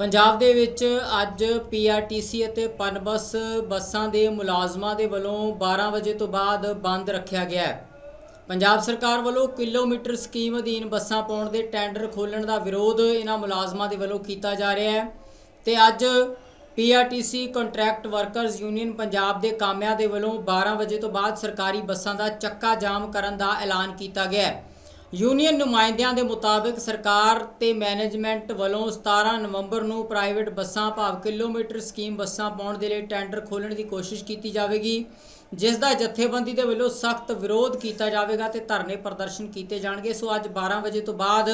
ਪੰਜਾਬ ਦੇ ਵਿੱਚ ਅੱਜ ਪੀਆਰਟੀਸੀ ਅਤੇ ਪਨਬਸ ਬੱਸਾਂ ਦੇ ਮੁਲਾਜ਼ਮਾਂ ਦੇ ਵੱਲੋਂ 12 ਵਜੇ ਤੋਂ ਬਾਅਦ ਬੰਦ ਰੱਖਿਆ ਗਿਆ ਹੈ। ਪੰਜਾਬ ਸਰਕਾਰ ਵੱਲੋਂ ਕਿਲੋਮੀਟਰ ਸਕੀਮ ਅਧੀਨ ਬੱਸਾਂ ਪਾਉਣ ਦੇ ਟੈਂਡਰ ਖੋਲ੍ਹਣ ਦਾ ਵਿਰੋਧ ਇਹਨਾਂ ਮੁਲਾਜ਼ਮਾਂ ਦੇ ਵੱਲੋਂ ਕੀਤਾ ਜਾ ਰਿਹਾ ਹੈ ਤੇ ਅੱਜ PRTC contract workers union Punjab ਦੇ ਕਾਮਿਆਂ ਦੇ ਵੱਲੋਂ 12 ਵਜੇ ਤੋਂ ਬਾਅਦ ਸਰਕਾਰੀ ਬੱਸਾਂ ਦਾ ਚੱਕਾ ਜਾਮ ਕਰਨ ਦਾ ਐਲਾਨ ਕੀਤਾ ਗਿਆ ਹੈ। ਯੂਨੀਅਨ ਨੁਮਾਇੰਦਿਆਂ ਦੇ ਮੁਤਾਬਕ ਸਰਕਾਰ ਤੇ ਮੈਨੇਜਮੈਂਟ ਵੱਲੋਂ 17 ਨਵੰਬਰ ਨੂੰ ਪ੍ਰਾਈਵੇਟ ਬੱਸਾਂ, ਭਾਵ ਕਿਲੋਮੀਟਰ ਸਕੀਮ ਬੱਸਾਂ ਪਾਉਣ ਦੇ ਲਈ ਟੈਂਡਰ ਖੋਲ੍ਹਣ ਦੀ ਕੋਸ਼ਿਸ਼ ਕੀਤੀ ਜਾਵੇਗੀ, ਜਿਸ ਦਾ ਜਥੇਬੰਦੀ ਦੇ ਵੱਲੋਂ ਸਖਤ ਵਿਰੋਧ ਕੀਤਾ ਜਾਵੇਗਾ ਤੇ ਧਰਨੇ ਪ੍ਰਦਰਸ਼ਨ ਕੀਤੇ ਜਾਣਗੇ। ਸੋ ਅੱਜ 12 ਵਜੇ ਤੋਂ ਬਾਅਦ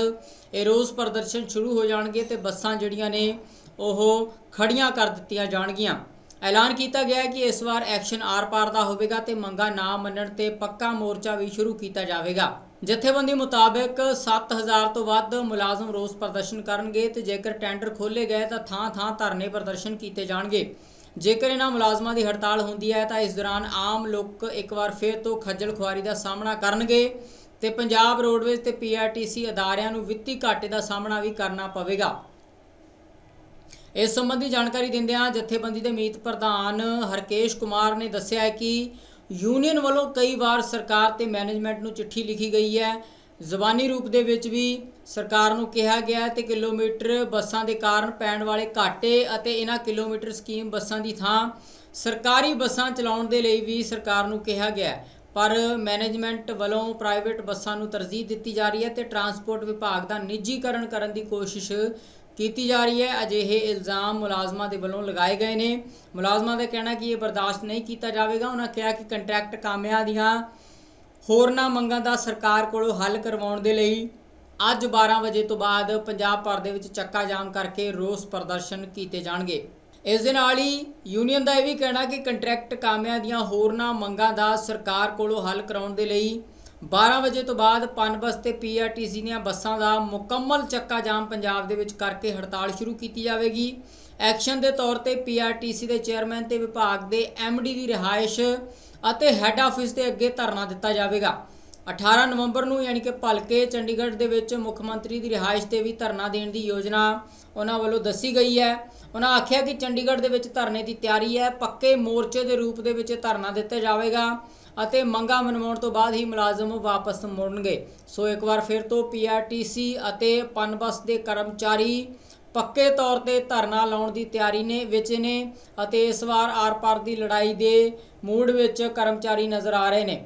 ਇਹ ਰੋਜ਼ ਪ੍ਰਦਰਸ਼ਨ ਸ਼ੁਰੂ ਹੋ ਜਾਣਗੇ ਤੇ ਬੱਸਾਂ ਜਿਹੜੀਆਂ ਨੇ ਉਹ ਖੜੀਆਂ ਕਰ ਦਿੱਤੀਆਂ ਜਾਣਗੀਆਂ। ਐਲਾਨ ਕੀਤਾ ਗਿਆ ਹੈ ਕਿ ਇਸ ਵਾਰ ਐਕਸ਼ਨ ਆਰ-ਪਾਰ ਦਾ ਹੋਵੇਗਾ ਤੇ ਮੰਗਾਂ ਨਾ ਮੰਨਣ ਤੇ ਪੱਕਾ ਮੋਰਚਾ ਵੀ ਸ਼ੁਰੂ ਕੀਤਾ ਜਾਵੇਗਾ। ਜਥੇਬੰਦੀ ਮੁਤਾਬਕ 7000 ਤੋਂ ਵੱਧ ਮੁਲਾਜ਼ਮ ਰੋਸ ਪ੍ਰਦਰਸ਼ਨ ਕਰਨਗੇ ਤੇ ਜੇਕਰ ਟੈਂਡਰ ਖੋਲੇ ਗਏ ਤਾਂ ਥਾਂ-ਥਾਂ ਧਰਨੇ ਪ੍ਰਦਰਸ਼ਨ ਕੀਤੇ ਜਾਣਗੇ। ਜੇਕਰ ਇਹਨਾਂ ਮੁਲਾਜ਼ਮਾਂ ਦੀ ਹੜਤਾਲ ਹੁੰਦੀ ਹੈ ਤਾਂ ਇਸ ਦੌਰਾਨ ਆਮ ਲੋਕ ਇੱਕ ਵਾਰ ਫਿਰ ਤੋਂ ਖੱਜਲ ਖੁਆਰੀ ਦਾ ਸਾਹਮਣਾ ਕਰਨਗੇ ਤੇ ਪੰਜਾਬ ਰੋਡਵੇਜ਼ ਤੇ ਪੀਆਰਟੀਸੀ ਅਦਾਰਿਆਂ ਨੂੰ ਵਿੱਤੀ ਘਾਟੇ ਦਾ ਸਾਹਮਣਾ ਵੀ ਕਰਨਾ ਪਵੇਗਾ। ਇਸ ਸੰਬੰਧੀ ਜਾਣਕਾਰੀ ਦਿੰਦਿਆਂ ਜਥੇਬੰਦੀ ਦੇ ਮੀਤ ਪ੍ਰਧਾਨ ਹਰਕੇਸ਼ ਕੁਮਾਰ ਨੇ ਦੱਸਿਆ ਹੈ ਕਿ ਯੂਨੀਅਨ ਵੱਲੋਂ ਕਈ ਵਾਰ ਸਰਕਾਰ ਤੇ ਮੈਨੇਜਮੈਂਟ ਨੂੰ ਚਿੱਠੀ ਲਿਖੀ ਗਈ ਹੈ। ਜ਼ਬਾਨੀ ਰੂਪ ਦੇ ਵਿੱਚ ਵੀ ਸਰਕਾਰ ਨੂੰ ਕਿਹਾ ਗਿਆ ਹੈ ਤੇ ਕਿਲੋਮੀਟਰ ਬੱਸਾਂ ਦੇ ਕਾਰਨ ਪੈਣ ਵਾਲੇ ਘਾਟੇ ਅਤੇ ਇਹਨਾਂ ਕਿਲੋਮੀਟਰ ਸਕੀਮ ਬੱਸਾਂ ਦੀ ਥਾਂ ਸਰਕਾਰੀ ਬੱਸਾਂ ਚਲਾਉਣ ਦੇ ਲਈ ਵੀ ਸਰਕਾਰ ਨੂੰ ਕਿਹਾ ਗਿਆ ਪਰ ਮੈਨੇਜਮੈਂਟ ਵੱਲੋਂ ਪ੍ਰਾਈਵੇਟ ਬੱਸਾਂ ਨੂੰ ਤਰਜੀਹ ਦਿੱਤੀ ਜਾ ਰਹੀ ਹੈ ਤੇ ਟਰਾਂਸਪੋਰਟ ਵਿਭਾਗ ਦਾ ਨਿੱਜੀਕਰਨ ਕਰਨ ਦੀ ਕੋਸ਼ਿਸ਼ ਕੀਤੀ ਜਾ ਰਹੀ ਹੈ। ਅਜਿਹੇ ਇਲਜ਼ਾਮ ਮੁਲਾਜ਼ਮਾਂ ਦੇ ਵੱਲੋਂ ਲਗਾਏ ਗਏ ਨੇ। ਮੁਲਾਜ਼ਮਾਂ ਦਾ ਕਹਿਣਾ ਕਿ ਇਹ ਬਰਦਾਸ਼ਤ ਨਹੀਂ ਕੀਤਾ ਜਾਵੇਗਾ। ਉਹਨਾਂ ਕਿਹਾ ਕਿ ਕੰਟਰੈਕਟ ਕਾਮਿਆਂ ਦੀਆਂ ਹੋਰਨਾਂ ਮੰਗਾਂ ਦਾ ਸਰਕਾਰ ਕੋਲੋਂ ਹੱਲ ਕਰਵਾਉਣ ਦੇ ਲਈ ਅੱਜ 12 ਵਜੇ ਤੋਂ ਬਾਅਦ ਪੰਜਾਬ ਭਰ ਦੇ ਵਿੱਚ ਚੱਕਾ ਜਾਮ ਕਰਕੇ ਰੋਸ ਪ੍ਰਦਰਸ਼ਨ ਕੀਤੇ ਜਾਣਗੇ। ਇਸ ਦੇ ਨਾਲ ਹੀ ਯੂਨੀਅਨ ਦਾ ਇਹ ਵੀ ਕਹਿਣਾ ਕਿ ਕੰਟਰੈਕਟ ਕਾਮਿਆਂ ਦੀਆਂ ਹੋਰਨਾਂ ਮੰਗਾਂ ਦਾ ਸਰਕਾਰ ਕੋਲੋਂ ਹੱਲ ਕਰਾਉਣ ਦੇ ਲਈ 12 ਵਜੇ ਤੋਂ ਬਾਅਦ ਪਨਬਸ ਤੇ ਪੀਆਰਟੀਸੀ ਦੀਆਂ ਬੱਸਾਂ ਦਾ ਮੁਕੰਮਲ ਚੱਕਾ ਜਾਮ ਪੰਜਾਬ ਦੇ ਵਿੱਚ ਕਰਕੇ ਹੜਤਾਲ ਸ਼ੁਰੂ ਕੀਤੀ ਜਾਵੇਗੀ। ਐਕਸ਼ਨ ਦੇ ਤੌਰ ਤੇ ਪੀਆਰਟੀਸੀ ਦੇ ਚੇਅਰਮੈਨ ਤੇ ਵਿਭਾਗ ਦੇ ਐਮਡੀ ਦੀ ਰਿਹਾਇਸ਼ ਅਤੇ ਹੈੱਡ ਆਫਿਸ ਦੇ ਅੱਗੇ ਧਰਨਾ ਦਿੱਤਾ ਜਾਵੇਗਾ। 18 ਨਵੰਬਰ ਨੂੰ ਯਾਨੀ ਕਿ ਭਲਕੇ ਚੰਡੀਗੜ੍ਹ ਦੇ ਵਿੱਚ ਮੁੱਖ ਮੰਤਰੀ ਦੀ ਰਿਹਾਇਸ਼ ਤੇ ਵੀ ਧਰਨਾ ਦੇਣ ਦੀ ਯੋਜਨਾ ਉਹਨਾਂ ਵੱਲੋਂ ਦੱਸੀ ਗਈ ਹੈ। ਉਹਨਾਂ ਆਖਿਆ ਕਿ ਚੰਡੀਗੜ੍ਹ ਦੇ ਵਿੱਚ ਧਰਨੇ ਦੀ ਤਿਆਰੀ ਹੈ। ਪੱਕੇ ਮੋਰਚੇ ਦੇ ਰੂਪ ਦੇ ਵਿੱਚ ਧਰਨਾ ਦਿੱਤਾ ਜਾਵੇਗਾ। ਅਤੇ ਮੰਗਾਂ ਮਨਵਾਉਣ ਤੋਂ ਬਾਅਦ ਹੀ ਮੁਲਾਜ਼ਮ ਵਾਪਸ ਮੁੜਨਗੇ। ਸੋ ਇੱਕ ਵਾਰ ਫਿਰ ਤੋਂ ਪੀਆਰਟੀਸੀ ਅਤੇ ਪਨਬਸ ਦੇ ਕਰਮਚਾਰੀ ਪੱਕੇ ਤੌਰ ਤੇ ਧਰਨਾ ਲਾਉਣ ਦੀ ਤਿਆਰੀ ਨੇ, ਵਿੱਚ ਨੇ ਅਤੇ ਇਸ ਵਾਰ ਆਰ-ਪਾਰ ਦੀ ਲੜਾਈ ਦੇ ਮੂਡ ਵਿੱਚ ਕਰਮਚਾਰੀ ਨਜ਼ਰ ਆ ਰਹੇ ਨੇ।